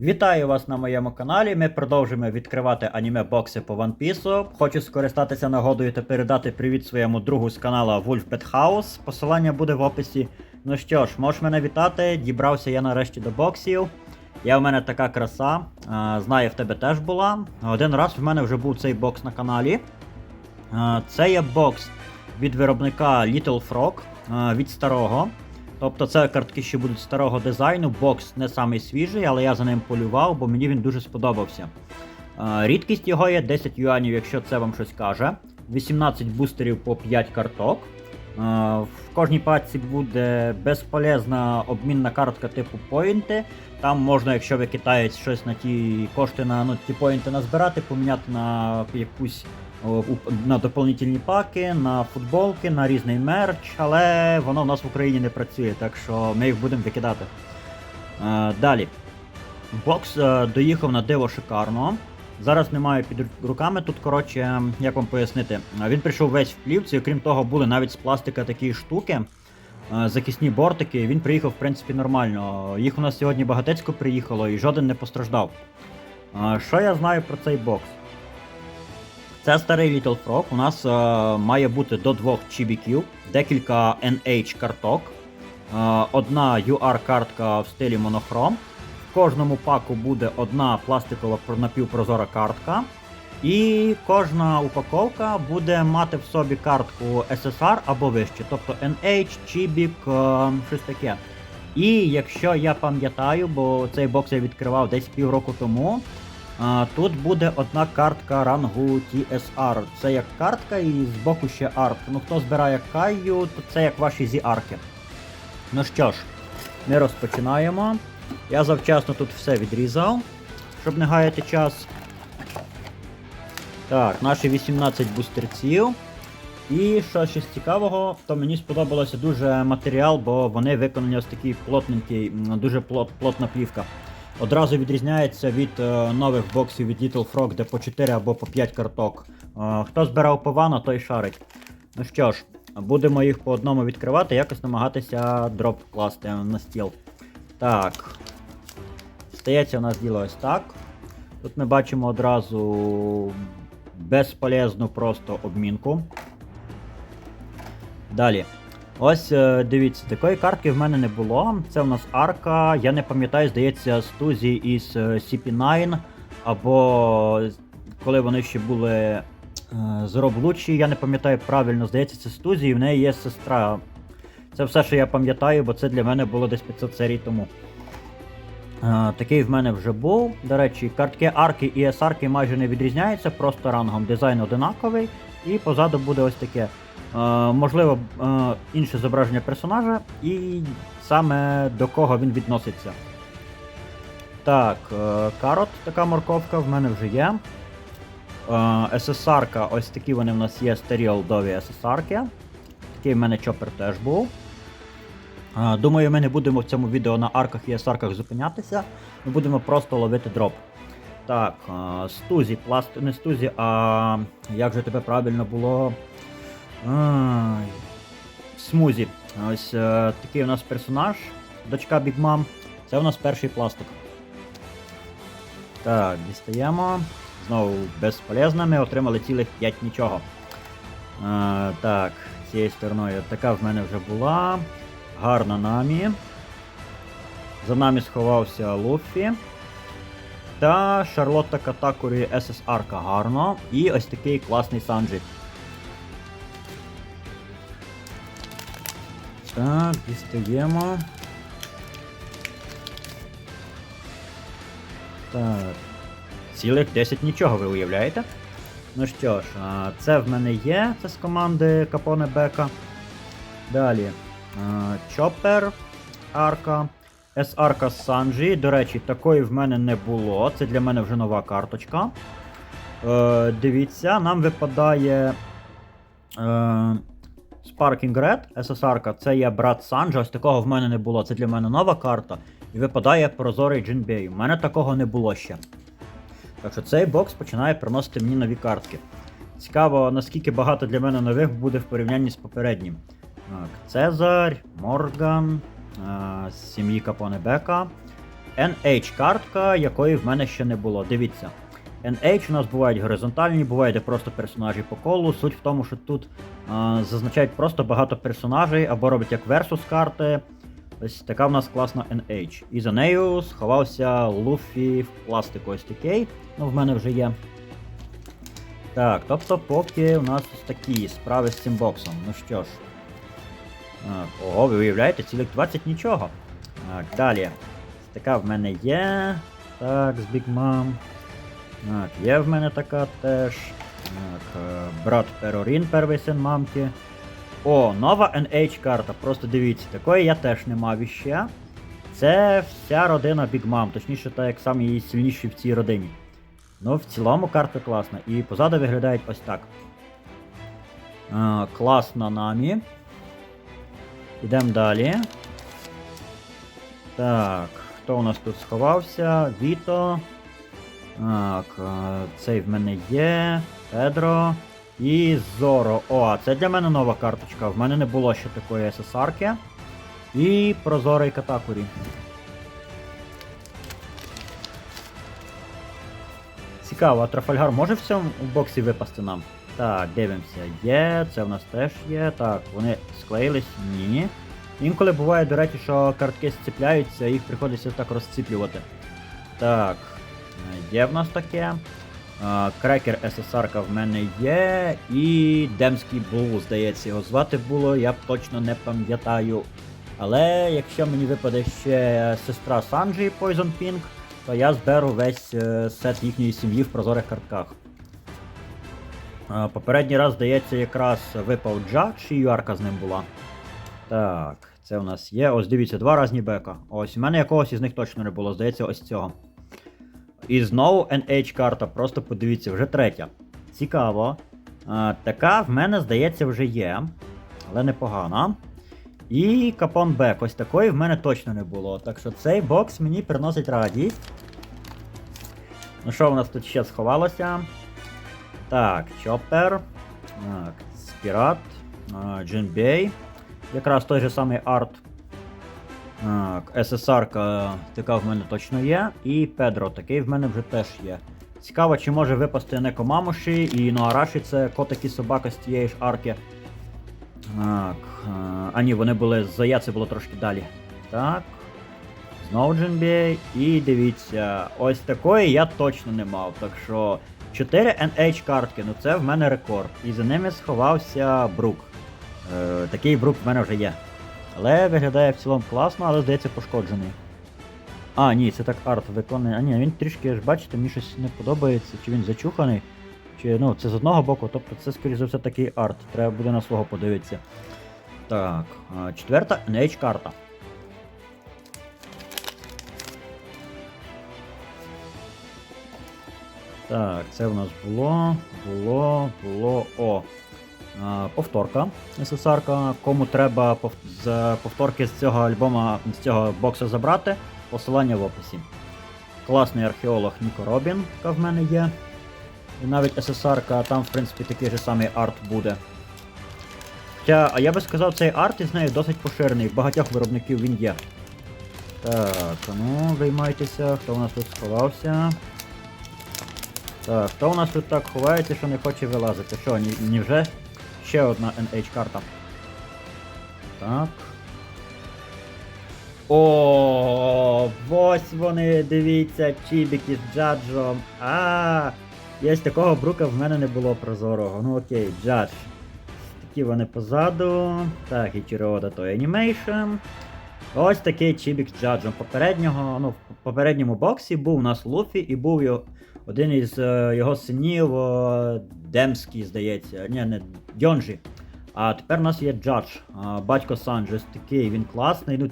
Вітаю вас на моєму каналі. Ми продовжуємо відкривати аніме бокси по One Piece. Хочу скористатися нагодою та передати привіт своєму другу з канала Wolf Pet House. Посилання буде в описі. Ну що ж, можеш мене вітати. Дібрався я нарешті до боксів. Я в мене така краса. Знаю, в тебе теж була. Один раз в мене вже був цей бокс на каналі. Це є бокс від виробника Little Frog від старого. Тобто це картки ще будуть старого дизайну. Бокс не самий свіжий, але я за ним полював, бо мені він дуже сподобався. Рідкість його є 10 юанів, якщо це вам щось каже. 18 бустерів по 5 карток. В кожній пачці буде безполезна обмінна картка типу поінти. Там можна, якщо ви китаєць щось на ті кошти на ну, ті поінти назбирати, поміняти на якусь на доповнительні паки, на футболки, на різний мерч, але воно в нас в Україні не працює, так що ми їх будемо викидати. Е, далі. Бокс е, доїхав на диво шикарно. Зараз немає під руками. Тут, коротше, як вам пояснити, Е, він прийшов весь в плівці, окрім того, були навіть з пластика такі штуки. е, Захисні бортики, він приїхав, в принципі, нормально. Їх у нас сьогодні багатецько приїхало і жоден не постраждав. Е, Що я знаю про цей бокс? Це старий Little Frog. У нас е, має бути до двох чібіків, декілька NH карток, е, одна UR-картка в стилі монохром. В кожному паку буде одна пластикова напівпрозора картка. І кожна упаковка буде мати в собі картку SSR або вище, тобто NH, Чібік, е, щось таке. І якщо я пам'ятаю, бо цей бокс я відкривав десь півроку тому, тут буде одна картка рангу TSR. Це як картка і збоку ще арт. Ну хто збирає каю, то це як ваші зі-арки. Ну що ж, ми розпочинаємо. Я завчасно тут все відрізав, щоб не гаяти час. Так, наші 18 бустерців. І що ще з цікавого, то мені сподобався дуже матеріал, бо вони виконані ось такий плотненький, дуже плот, плотна плівка. Одразу відрізняється від е, нових боксів від Little Frog, де по 4 або по 5 карток. Е, хто збирав по вану, той шарить. Ну що ж, будемо їх по одному відкривати, якось намагатися дроп класти на стіл. Так. Стається у нас діло ось так. Тут ми бачимо одразу безполезну просто обмінку. Далі. Ось е, дивіться, такої картки в мене не було. Це у нас арка. Я не пам'ятаю, здається, стузі із е, CP9, або коли вони ще були е, з Роблучі, я не пам'ятаю правильно, здається, це стузі, і в неї є сестра. Це все, що я пам'ятаю, бо це для мене було десь 500 серій тому. Такий в мене вже був. До речі, картки арки і S-арки майже не відрізняються, просто рангом дизайн одинаковий, і позаду буде ось таке. Е, можливо, е, інше зображення персонажа і саме до кого він відноситься. Так, е, карот, така морковка в мене вже є. SSR-ка, ось такі вони в нас є старі олдові SSR-ки. Такий в мене чопер теж був. Думаю, ми не будемо в цьому відео на арках і SR-ках зупинятися. Ми будемо просто ловити дроп. Так, стузі, пласт, не стузі, а як же тебе правильно було? Ай. Смузі. Ось е, такий у нас персонаж, дочка Big Mom. Це у нас перший пластик. Так, дістаємо. Знову безполезно, ми отримали цілих 5 нічого. Е, так, цією стороною така в мене вже була. Гарна намі. За нами сховався Луффі. Та Шарлотта Катакурі SSR гарно. І ось такий класний Санджі. Так, дістаємо. Так. Цілих 10 нічого, ви уявляєте? Ну що ж, це в мене є, це з команди Капоне Бека. Далі. Чопер Арка. S-арка Санджі. До речі, такої в мене не було. Це для мене вже нова карточка. Е, дивіться, нам випадає. Е, Sparking Red, SSR, це є брат Санджа, ось такого в мене не було. Це для мене нова карта. І випадає прозорий Джинбей. У мене такого не було ще. Так що цей бокс починає приносити мені нові картки. Цікаво, наскільки багато для мене нових буде в порівнянні з попереднім. Так, Цезарь, Морган, е, з сім'ї Капоне Бека. NH картка, якої в мене ще не було. Дивіться. NH у нас бувають горизонтальні, бувають де просто персонажі по колу. Суть в тому, що тут а, зазначають просто багато персонажей або роблять як версус карти. Ось така в нас класна NH. І за нею сховався Луфі в пластику ось такий. Ну, в мене вже є. Так, тобто, поки у нас ось такі справи з цим боксом. Ну що ж. Ого, ви уявляєте, цілих 20 нічого. Так, далі. Така в мене є. Так, з Big Mom. Так, є в мене така теж. Так, е, брат Перорін, перший син мамки. О, нова NH карта, просто дивіться, такої я теж не мав іще. Це вся родина Big Mom, точніше, так як сам її сильніші в цій родині. Ну, в цілому карта класна. І позаду виглядають ось так. А, класна намі. Ідемо далі. Так, хто у нас тут сховався? Віто. Так, е, цей в мене є. Педро. І Зоро. О, це для мене нова карточка. В мене не було ще такої СССРки. І Прозорий Катакурі. Цікаво, а Трафальгар може в цьому боксі випасти нам? Так, дивимося. Є, це в нас теж є. Так, вони склеїлись? Ні. Інколи буває, до речі, що картки зціпляються, їх приходиться так розціплювати. Так, є в нас таке. Крекер СССР в мене є. І Демський Бул, здається, його звати було, я точно не пам'ятаю. Але якщо мені випаде ще сестра Санджі Poison Pink, то я зберу весь е, сет їхньої сім'ї в прозорих картках. Попередній раз, здається, якраз випав Джадж і Юарка з ним була. Так, це у нас є. Ось дивіться, два різні бека. Ось у мене якогось із них точно не було, здається, ось цього. І знову NH карта, просто подивіться, вже третя. Цікаво. А, така в мене, здається, вже є. Але непогана. І Капон Бек. Ось такої в мене точно не було. Так що цей бокс мені приносить радість. Ну що у нас тут ще сховалося? Так, Чоппер. Так, Спірат. Джинбей. Якраз той же самий арт. Так, СССР така в мене точно є. І Педро, такий в мене вже теж є. Цікаво, чи може випасти Некомамуші і Ноараші, це котик і собака з тієї ж арки. Так. е, А ні, вони були з Зая, це було трошки далі. Так. Знову Джинбей. І дивіться, ось такої я точно не мав. Так що 4 NH картки, ну це в мене рекорд. І за ними сховався Брук. Е, такий Брук в мене вже є. Але виглядає в цілому класно, але здається пошкоджений. А, ні, це так арт виконує. А ні, він трішки ж бачите, мені щось не подобається, чи він зачуханий. Чи ну, це з одного боку, тобто це, скоріш за все, такий арт. Треба буде на свого подивитися. Так, четверта NH карта. Так, це в нас було, було, було. О. Повторка СССР. Кому треба з повторки з цього альбома, з цього бокса забрати, посилання в описі. Класний археолог Ніко Робін, яка в мене є. І навіть СССР, там, в принципі, такий же самий арт буде. Хоча, а я би сказав, цей арт із нею досить поширений, багатьох виробників він є. Так, ну, виймайтеся, хто у нас тут сховався. Так, хто у нас тут так ховається, що не хоче вилазити? Що, ні, ні вже? Ще одна NH карта. Так. О, ось вони, дивіться, чібіки з джаджом. А, є такого брука в мене не було прозорого. Ну окей, джадж. Такі вони позаду. Так, і Чірода той анімейшн. Ось такий чібік з джаджем. Попереднього, ну, в попередньому боксі був у нас Луфі і був його, один із е, його синів о, Демський, здається. Ні, не Дьонжі. А тепер у нас є Джадж, батько Санджі, ось такий, він класний. Ну,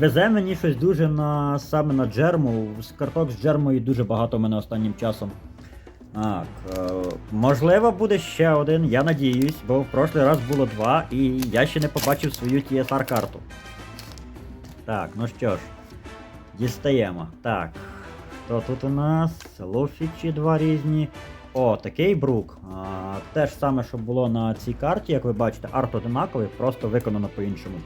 везе мені щось дуже на саме на джерму. З карток з джермою дуже багато в мене останнім часом. Так, е, можливо, буде ще один, я надіюсь, бо в прошлий раз було два, і я ще не побачив свою TSR карту. Так, ну що ж, дістаємо. Так. Хто тут у нас? Луфічі два різні. О, такий брук. А, те ж саме, що було на цій карті, як ви бачите, арт одинаковий, просто виконано по-іншому.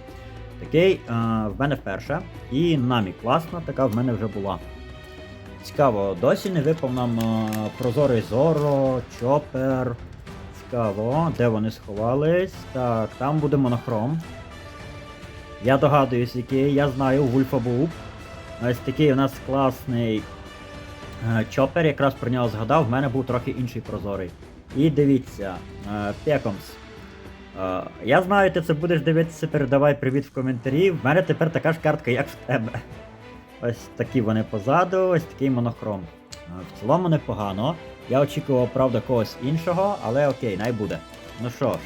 Такий е, в мене вперше. І намі класна, така в мене вже була. Цікаво, досі не випав нам е, прозорий Зоро, Чопер. Цікаво, де вони сховались? Так, там буде монохром. Я догадуюсь, який, я знаю, Вульфа був. Ось такий у нас класний чопер, якраз про нього згадав, в мене був трохи інший прозорий. І дивіться, е, Пекомс. Е, я знаю, ти це будеш дивитися, передавай привіт в коментарі. В мене тепер така ж картка, як в тебе. Ось такі вони позаду, ось такий монохром. Е, В цілому непогано. Я очікував, правда, когось іншого, але окей, най буде. Ну що ж,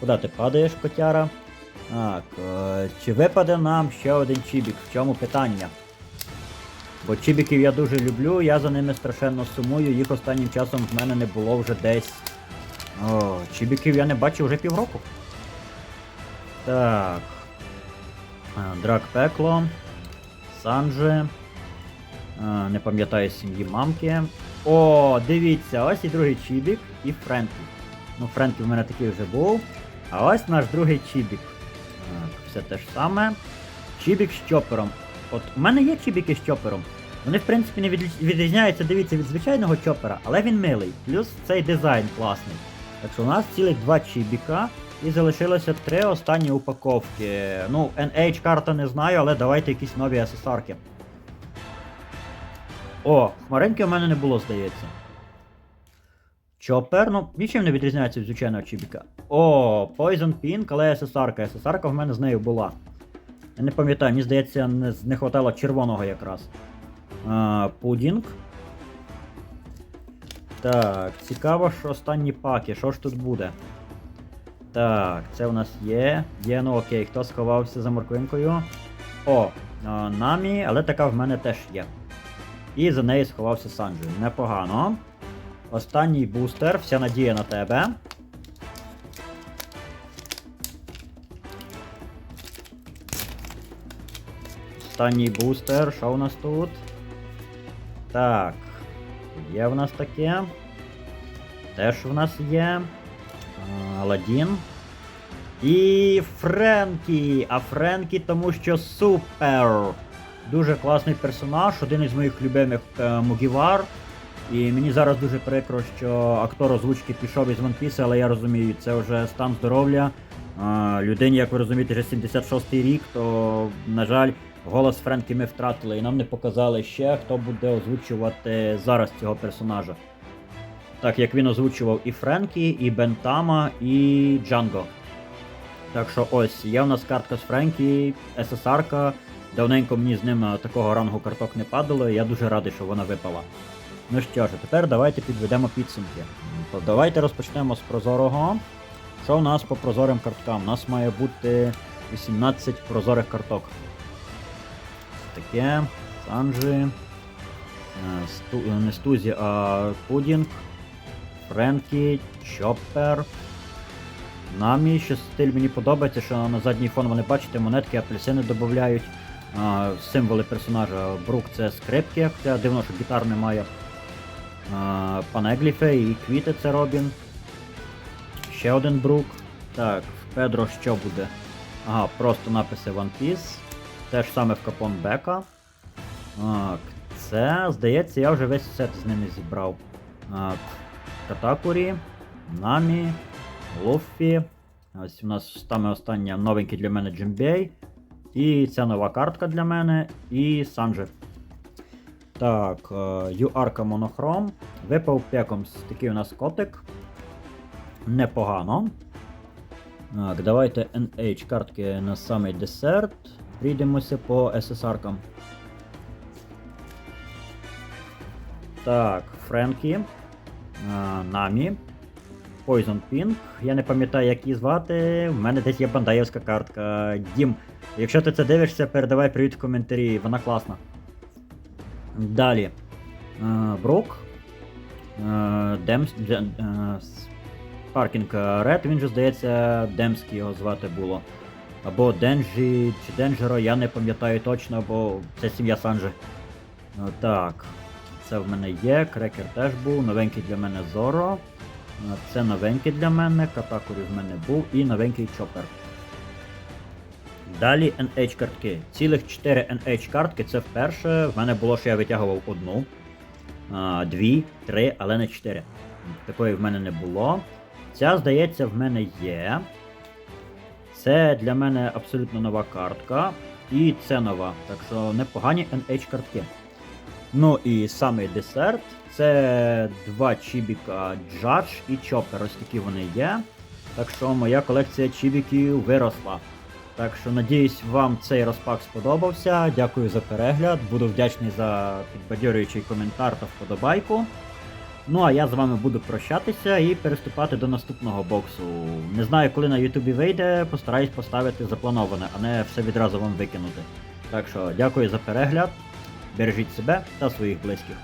куди ти падаєш, котяра? Так, е, чи випаде нам ще один чібік? В чому питання? Бо чібіків я дуже люблю, я за ними страшенно сумую, їх останнім часом в мене не було вже десь. О, чібіків я не бачив вже півроку. Так. Драк пекло. Санджи. Не пам'ятаю сім'ї мамки. О, дивіться, ось і другий чібік і Френкі. Ну, Френкі в мене такий вже був. А ось наш другий чібік. Так, все те ж саме. Чібік з чопером. От у мене є чібіки з чопером. Вони, в принципі, не відрізняються, дивіться, від звичайного чопера, але він милий. Плюс цей дизайн класний. Так що у нас цілих два чібіка. І залишилося три останні упаковки. Ну, NH карта не знаю, але давайте якісь нові SSR-ки. О, хмаринки у мене не було, здається. Чопер, ну, нічим не відрізняється від звичайного чібіка. О, Poison Pink, але SSR-ка. SSR-ка в мене з нею була. Я не пам'ятаю, мені здається, не, не хватало червоного якраз. А, пудінг. Так, цікаво, що останні паки. Що ж тут буде? Так, це у нас є. Є, ну окей, хто сховався за морквинкою? О, намі, але така в мене теж є. І за нею сховався Санджи. Непогано. Останній бустер, вся надія на тебе. Останній бустер, що у нас тут? Так. Є в нас таке. Теж в нас є. Аладдін. І Френкі. А Френкі тому що супер. Дуже класний персонаж, один із моїх любимих е, Мугівар. І мені зараз дуже прикро, що актор озвучки пішов із One Piece, але я розумію, це вже стан здоров'я. А, людині, як ви розумієте, вже 76-й рік, то, на жаль, голос Френкі ми втратили, і нам не показали ще, хто буде озвучувати зараз цього персонажа. Так як він озвучував і Френкі, і Бентама, і Джанго. Так що ось, є в нас картка з Френкі, ССР-ка. Давненько мені з ним такого рангу карток не падало, і я дуже радий, що вона випала. Ну що ж, тепер давайте підведемо підсумки. То давайте розпочнемо з прозорого. Що у нас по прозорим карткам? У нас має бути 18 прозорих карток. Таке, Санджі, е, сту, е, не Стузі, а Пудінг, Френкі, Чоппер. Намі, що стиль мені подобається, що на задній фон вони бачите, монетки, апельсини додають. Символи персонажа Брук це скрипки, хоча дивно, що гітар немає. А, Панегліфе і квіти це Робін. Ще один Брук. Так, в Педро що буде? Ага, просто написи One Piece. Те ж саме в Капон Бека. Так, це, здається, я вже весь сет з ними зібрав. Так, Катакурі, Намі, Луффі. Ось у нас саме остання новенький для мене Джимбей. І ця нова картка для мене. І Санджи. Так, е, UR Монохром. Випав пекомс такий у нас котик. Непогано. Так, давайте NH картки на самий десерт. Прийдемося по SSR-кам. Так, Френкі. Намі. Poison Pink. Я не пам'ятаю, як її звати. В мене десь є бандаєвська картка. Дім. Якщо ти це дивишся, передавай привіт в коментарі, вона класна. Далі. Е, Брук. Е, Демс. Е, Паркінг Ред, він же, здається, Демський його звати було. Або Денджі чи Денджеро, я не пам'ятаю точно, бо це сім'я Санджи. Е, Так. Це в мене є, крекер теж був, новенький для мене Зоро. Це новенький для мене, Катакурі в мене був і новенький Чопер. Далі NH картки. Цілих 4 NH картки це вперше. В мене було, що я витягував одну, дві, три, але не чотири. Такої в мене не було. Ця, здається, в мене є. Це для мене абсолютно нова картка. І це нова. Так що непогані NH картки. Ну і самий десерт це два чібіка Джадж і Чопер. Ось такі вони є. Так що моя колекція чібіків виросла. Так що надіюсь, вам цей розпак сподобався. Дякую за перегляд. Буду вдячний за підбадьорюючий коментар та вподобайку. Ну а я з вами буду прощатися і переступати до наступного боксу. Не знаю, коли на Ютубі вийде, постараюсь поставити заплановане, а не все відразу вам викинути. Так що дякую за перегляд, бережіть себе та своїх близьких.